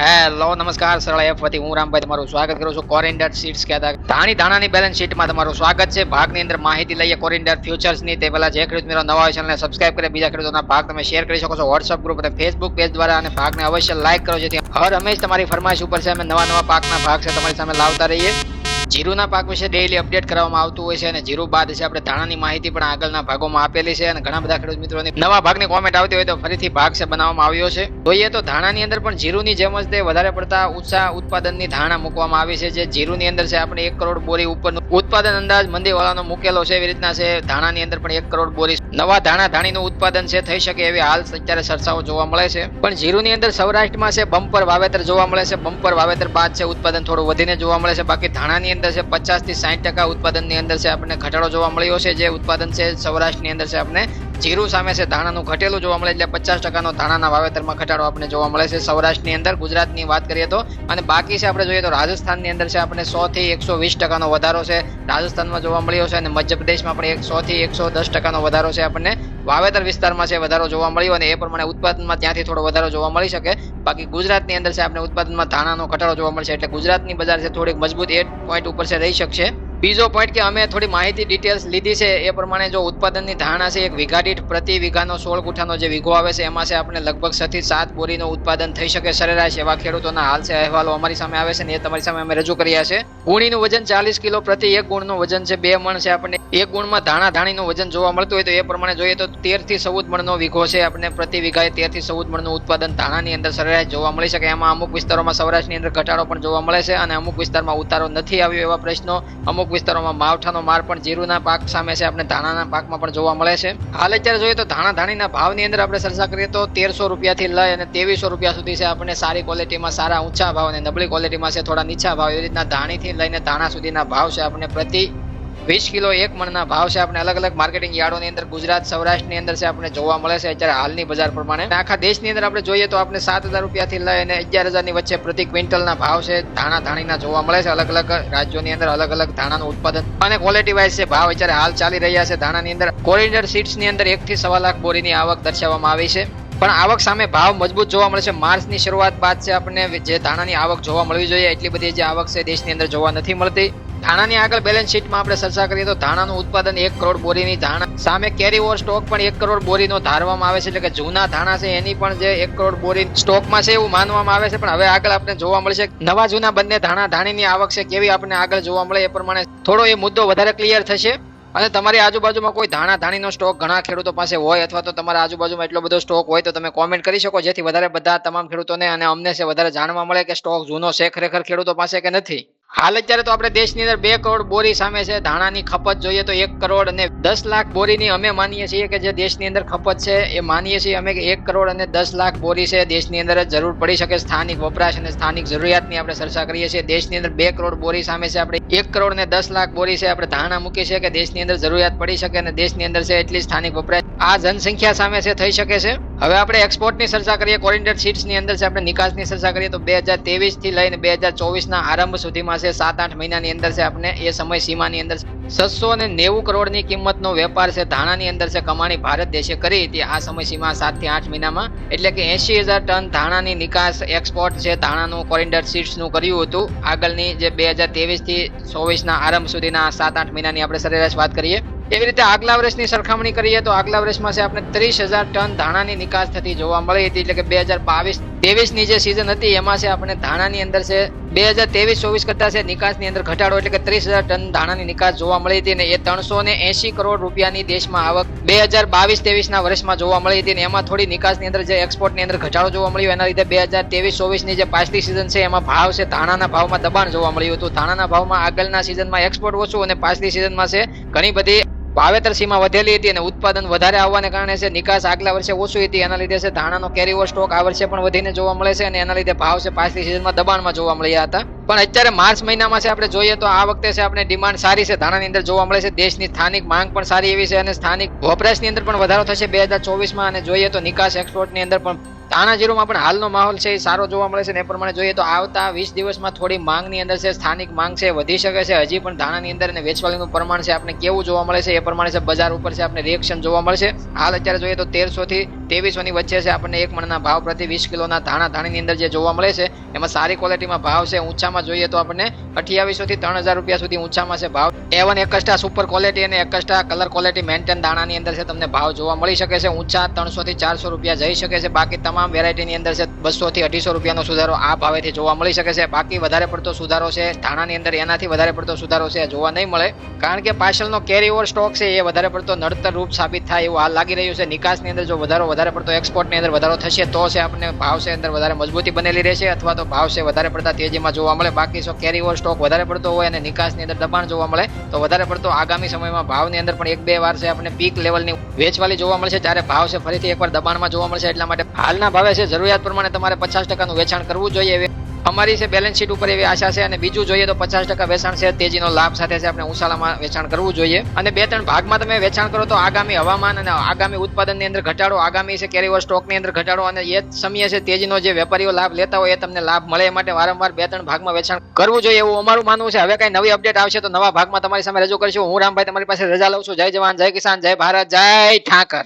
Hello નમસ્કાર, સરળ F વતી હું રામભાઈ તમારું સ્વાગત કરું છું કોરિન્ડર સીટ્સ કહેતા ધાણી ધાણાની બેલેન્સ શીટમાં તમારું સ્વાગત છે. ભાગની અંદર માહિતી લઈએ કોરિન્ડર ફ્યુચર્સની તે પહેલાં જે ખેડૂત મિત્રો નવા હોય ચેનલને સબસ્ક્રાઇબ કરે, બીજા ખેડૂતોના ભાગ તમે શેર કરી શકો છો વોટ્સઅપ ગ્રુપ અને ફેસબુક પેજ દ્વારા અને ભાગને અવશ્ય લાઇક કરો, જેથી હર હંમેશ તમારી ફરમાઈશ ઉપર છે. અમે નવા નવા પાકના ભાગ છે, તમારી સામે લાવતા રહીએ. જીરુના પાક વિશે ડેઈલી અપડેટ કરવામાં આવતું હોય છે અને જીરુ બાદ છે આપણે ધાણાની માહિતી પણ આગળના ભાગોમાં આપેલી છે અને ઘણા બધા ખેડૂત મિત્રોની નવા ભાગની કોમેન્ટ આવતી હોય તો ફરીથી ભાગ છે બનાવવામાં આવ્યો છે. જોઈએ તો ધાણાની અંદર પણ જીરુની જેમ જ તે વધારે પડતા ઉત્સાહ ઉત્પાદનની ધારણા મૂકવામાં આવી છે, જે જીરુની અંદર છે આપણે એક કરોડ બોરી ઉપરનું ઉત્પાદન અંદાજ મંદીવાળાનો મૂકેલો છે, એવી રીતના છે ધાણાની અંદર પણ એક કરોડ બોરી નવા ધાણા ધાણીનું ઉત્પાદન છે, થઈ શકે એવી હાલ અત્યારે ચર્ચાઓ જોવા મળે છે. પણ જીરુની અંદર સૌરાષ્ટ્રમાં છે બમ્પર વાવેતર જોવા મળે છે, બમ્પર વાવેતર બાદ છે ઉત્પાદન થોડું વધીને જોવા મળે છે, બાકી ધાણાની અંદર છે, પચાસથી સાઠ ટકા ઉત્પાદનની અંદર છે, આપણને ઘટાડો જોવા મળ્યો છે. જે ઉત્પાદન છે, સૌરાષ્ટ્રની અંદર છે, આપણે જીરું સામે છે, ધાણાનું ઘટેલું જોવા મળે, એટલે પચાસ ટકાનો ધાણાના વાવેતરમાં ઘટાડો આપણને જોવા મળે છે, સૌરાષ્ટ્રની અંદર. ગુજરાતની વાત કરીએ તો, અને બાકી છે, આપણે જોઈએ તો રાજસ્થાનની અંદર છે, આપણે સો થી એકસો વીસ ટકાનો વધારો છે, રાજસ્થાનમાં જોવા મળ્યો છે, અને મધ્યપ્રદેશમાં પણ એક સો થી એકસો દસ ટકાનો વધારો છે, આપણને વાવેતર વિસ્તારમાં છે, વધારો જોવા મળ્યો, અને એ પ્રમાણે ઉત્પાદનમાં ત્યાંથી થોડો વધારો જોવા મળી શકે. બાકી ગુજરાતની અંદર છે, આપણે ઉત્પાદનમાં ધાણાનો ઘટાડો જોવા મળશે, એટલે ગુજરાતની બજાર છે થોડીક મજબૂત એટ પોઈન્ટ ઉપર છે, રહી શકશે. બીજો પોઈન્ટ કે અમે થોડી માહિતી ડિટેલ્સ લીધી છે, એ પ્રમાણે જો ઉત્પાદનની ધારણા છે, એક વીઘા દીઠ પ્રતિ વીઘાનો સોળ ગુઠાનો જે વીઘો આવે છે, એમાં છે આપણે લગભગ છ થી સાત બોરીનો ઉત્પાદન થઈ શકે સરેરાશ એવા ખેડૂતોના હાલ છે, અહેવાલો અમારી સામે આવે છે ને એ તમારી સામે અમે રજૂ કર્યા છે. ગુણીનું વજન ચાલીસ કિલો પ્રતિ એક ગુણનું વજન છે, બે મણ છે આપણને એક ગુણમાં ધાણા ધાણીનું વજન જોવા મળતું હોય તો એ પ્રમાણે જોઈએ તો તેરથી ચૌદ મણનો વીઘો છે આપણને પ્રતિ વીઘાએ તેરથી ચૌદ મણનું ઉત્પાદન ધાણાની અંદર સરેરાશ જોવા મળી શકે. એમાં અમુક વિસ્તારોમાં સૌરાષ્ટ્રની અંદર ઘટાડો પણ જોવા મળે છે અને અમુક વિસ્તારમાં ઉતારો નથી આવ્યો એવા પ્રશ્નો અમુક વિસ્તારોમાં માવઠાનો માર પણ જીરુના પાક સામે છે. આપણે ધાણાના પાકમાં પણ જોવા મળે છે. હાલ અત્યારે જોઈએ તો ધાણા ધાણીના ભાવની અંદર આપણે ચર્ચા કરીએ તો તેરસો રૂપિયાથી લઈ અને ત્રેવીસો રૂપિયા સુધી છે. આપણને સારી ક્વોલિટીમાં સારા ઊંચા ભાવ અને નબળી ક્વોલિટીમાં છે. થોડા નીચા ભાવ એવી રીતના ધાણીથી લઈને ધાણા સુધીના ભાવ છે. આપણે પ્રતિ વીસ કિલો એક મણના ભાવ છે. આપણે અલગ અલગ માર્કેટિંગ યાર્ડોની અંદર, ગુજરાત, સૌરાષ્ટ્રની અંદર છે આપણે જોવા મળે છે. અત્યારે હાલની બજાર પ્રમાણે. આખા દેશની અંદર આપણે જોઈએ તો આપણે સાત હજાર રૂપિયાથી લઈ અને અગિયાર હજારની વચ્ચે પ્રતિ ક્વિન્ટલના ભાવ છે. ધાણા ધાણીના જોવા મળે છે. અલગ અલગ રાજ્યોની અંદર અલગ અલગ ધાણાનું ઉત્પાદન. અને ક્વોલિટી વાઇઝ છે, ભાવ અત્યારે હાલ ચાલી રહ્યા છે. ધાણાની અંદર કોરિડર સીટ્સની અંદર એકથી સવા લાખ બોરીની આવક દર્શાવવામાં આવી છે. પણ આવક સામે ભાવ મજબૂત જોવા મળે છે. માર્ચની શરૂઆત બાદ છે આપણને જે ધાણાની આવક જોવા મળવી જોઈએ, એટલી બધી જે આવક છે દેશની અંદર જોવા નથી મળતી. ધાણાની આગળ બેલેન્સ શીટમાં આપણે ચર્ચા કરીએ તો ધાણાનું ઉત્પાદન એક કરોડ બોરીની ધાણા સામે કેરી ઓવર સ્ટોક પણ એક કરોડ બોરીનો ધારવામાં આવે છે, એટલે કે જૂના ધાણા છે, એની પણ જે એક કરોડ બોરી સ્ટોકમાં છે એવું માનવામાં આવે છે, પણ હવે આગળ આપણે જોવા મળશે નવા જૂના બંને ધાણા ધાણીની આવક છે, કેવી આપણને આગળ જોવા મળે એ પ્રમાણે થોડો એ મુદ્દો વધારે ક્લિયર થશે. અને તમારી આજુબાજુમાં કોઈ ધાણા ધાણીનો સ્ટોક ઘણા ખેડૂતો પાસે હોય અથવા તો તમારા આજુબાજુમાં એટલો બધો સ્ટોક હોય તો તમે કોમેન્ટ કરી શકો, જેથી વધારે બધા તમામ ખેડૂતોને અને અમને છે વધારે જાણવા મળે કે સ્ટોક જૂનો છે ખરેખર ખેડૂતો પાસે કે નથી. હાલ અત્યારે તો આપણે દેશની અંદર બે કરોડ બોરી સામે છે. ધાણાની ખપત જોઈએ તો એક કરોડ અને દસ લાખ બોરીની અમે માનીએ છીએ કે જે દેશની અંદર ખપત છે એ માનીએ છીએ અમે કે એક કરોડ અને દસ લાખ બોરી છે. દેશની અંદર જરૂર પડી શકે સ્થાનિક વપરાશ અને સ્થાનિક જરૂરિયાતની આપણે ચર્ચા કરીએ છીએ. દેશની અંદર બે કરોડ બોરી સામે છે. આપણે એક કરોડ ને દસ લાખ બોરી છે. આપણે ધાણા મૂકીએ છીએ કે દેશની અંદર જરૂરિયાત પડી શકે અને દેશની અંદર છે એટલી સ્થાનિક વપરાશ આ જનસંખ્યા સામે છે, થઈ શકે છે. હવે આપણે એક્સપોર્ટની ચર્ચા કરીએ કોરિન્ડર સીટ્સની અંદર છે, આપણે નિકાસની ચર્ચા કરીએ, તો બે હજાર તેવીસથી લઈને બે હજાર ચોવીસના આરંભ સુધીમાં છે સાત આઠ મહિનાની અંદર છે, આપણે એ સમય સીમાની અંદર છસો અને નેવું કરોડની કિંમતનો વેપાર છે, ધાણાની અંદર છે, કમાણી ભારત દેશે કરી હતી, આ સમય સીમા સાતથી આઠ મહિનામાં. એટલે કે એસી હજાર ટન ધાણાની નિકાસ એક્સપોર્ટ છે, ધાણાનું કોરિન્ડર સીટ્સનું કર્યું હતું. આગળની જે બે હજાર તેવીસથી ચોવીસના આરંભ સુધીના સાત આઠ મહિનાની આપણે સરેરાશ વાત કરીએ. એવી રીતે આગલા વર્ષની સરખામણી કરીએ તો આગલા વર્ષમાં છે આપણે ત્રીસ હજાર ટન ધાણાની નિકાસ થતી જોવા મળી હતી. એટલે કે બે હજાર બાવીસ તેવીસની જે સિઝન હતી, એમાં છે આપણે ધાણાની અંદર છે બે હજાર ત્રેવીસ, ચોવીસ કરતા છે નિકાસની અંદર ઘટાડો. એટલે કે ત્રીસ હજાર ટન ધાણાની નિકાસ જોવા મળી હતી અને એ ત્રણસો ને એસી કરોડ રૂપિયાની દેશમાં આવક બે હજાર બાવીસ, ત્રેવીસના વર્ષમાં જોવા મળી હતી. અને એમાં થોડી નિકાસની અંદર જે એક્સપોર્ટની અંદર ઘટાડો જોવા મળ્યો, એના લીધે બે હજાર ત્રેવીસ, ચોવીસની જે પાછલી સિઝન છે, એમાં ભાવ છે ધાણાના ભાવમાં દબાણ જોવા મળ્યું હતું. ધાણાના ભાવમાં આગળના સિઝનમાં એક્સપોર્ટ ઓછું અને પાછલી સિઝનમાં છે ઘણી બધી વાવેતર સીમા વધેલી હતી અને ઉત્પાદન વધારે આવવાને કારણે છે, નિકાસ આગલા વર્ષે ઓછું હતી. એના લીધે છે, ધાણાનો કેરીઓ સ્ટોક આ વર્ષે પણ વધીને જોવા મળે છે અને એના લીધે ભાવ છે, પાછલી સિઝનમાં દબાણમાં જોવા મળ્યા હતા. પણ અત્યારે માર્ચ મહિનામાં છે, આપણે જોઈએ તો આ વખતે છે, આપણે ડિમાન્ડ સારી છે, ધાણાની અંદર જોવા મળે છે, દેશની સ્થાનિક માંગ પણ સારી એવી છે અને સ્થાનિક વપરાશની અંદર પણ વધારો થશે બે હજાર ચોવીસમાં. અને જોઈએ તો નિકાસ એક્સપોર્ટની અંદર પણ ધાણા જીરુમાં પણ હાલનો માહોલ છે, એ સારો જોવા મળે છે ને એ પ્રમાણે જોઈએ તો આવતા વીસ દિવસમાં થોડી માંગની અંદર છે, સ્થાનિક માંગ છે, વધી શકે છે. હજી પણ ધાણાની અંદર અને વેચવાલીનું પ્રમાણ છે આપણે કેવું જોવા મળે છે, એ પ્રમાણે છે, બજાર ઉપર છે આપણે રિએક્શન જોવા મળશે. હાલ અત્યારે જોઈએ તો તેરસો થી ત્રેવીસો ની વચ્ચે છે. આપણને એક મણના ભાવ પ્રતિ વીસ કિલોના ધાણા ધાણીની અંદર જે જોવા મળે છે, એમાં સારી ક્વોલિટીમાં ભાવ છે. ઊંચામાં જોઈએ તો આપણને અઠ્યાવીસો થી ત્રણ હજાર રૂપિયા સુધી ઊંચામાં છે ભાવ. A one extra super quality અને એકસ્ટા કલર ક્વોલિટી મેન્ટેન દાણાની અંદર છે તમને ભાવ જોવા મળી શકે છે. ઊંચા ત્રણસો થી ચારસો રૂપિયા જઈ શકે છે. બાકી તમામ વેરાયટીની અંદર છે બસો થી અઢીસો રૂપિયાનો સુધારો આ ભાવેથી જોવા મળી શકે છે. બાકી વધારે પડતો સુધારો છે ધાણાની અંદર, એનાથી વધારે પડતો સુધારો છે જોવા નહીં મળે. કારણ કે પાર્સલનો કેરી ઓવર સ્ટોક છે, એ વધારે પડતો નડતર રૂપ સાબિત થાય એવું હાલ લાગી રહ્યું છે. નિકાસની અંદર જો વધારો વધારે પડતો એક્સપોર્ટની અંદર વધારો થશે તો છે આપણને ભાવ છે અંદર વધારે મજબૂતી બનેલી રહેશે અથવા તો ભાવ છે વધારે પડતા તેજીમાં જોવા મળે. બાકી સો કેરી ઓવર સ્ટોક વધારે પડતો હોય અને નિકાસની અંદર દબાણ જોવા મળે, તો વધારે પડતો આગામી સમયમાં ભાવની અંદર પણ એક બે વાર છે આપણને પીક લેવલની વેચવાલી જોવા મળશે ત્યારે ભાવ છે ફરીથી એકવાર દબાણમાં જોવા મળશે. એટલા માટે હાલના ભાવે છે, જરૂરિયાત પ્રમાણે તમારે પચાસ ટકાનું વેચાણ કરવું જોઈએ. અમારી છે બેલેન્સ શીટ ઉપર એવી આશા છે અને બીજું જોઈએ તો પચાસ ટકા વેચાણ છે. તેજીનો લાભ સાથે છે આપણે ઉશાળામાં વેચાણ કરવું જોઈએ. અને બે ત્રણ ભાગમાં તમે વેચાણ કરો તો આગામી હવામાન અને આગામી ઉત્પાદનની અંદર ઘટાડો, આગામી છે કેરીઓ સ્ટોકની અંદર ઘટાડો અને એ સમય છે તેજીનો જે વેપારીઓ લાભ લેતા હોય એ તમને લાભ મળે એ માટે વારંવાર બે ત્રણ ભાગમાં વેચાણ કરવું જોઈએ એવું અમારું માનવું છે. હવે કઈ નવી અપડેટ આવશે તો નવા ભાગમાં તમારી સામે રજૂ કરીશું. હું રામભાઈ, તમારી પાસે રજા લઉં છું. જય જવાન, જય કિસાન, જય ભારત, જય ઠાકર.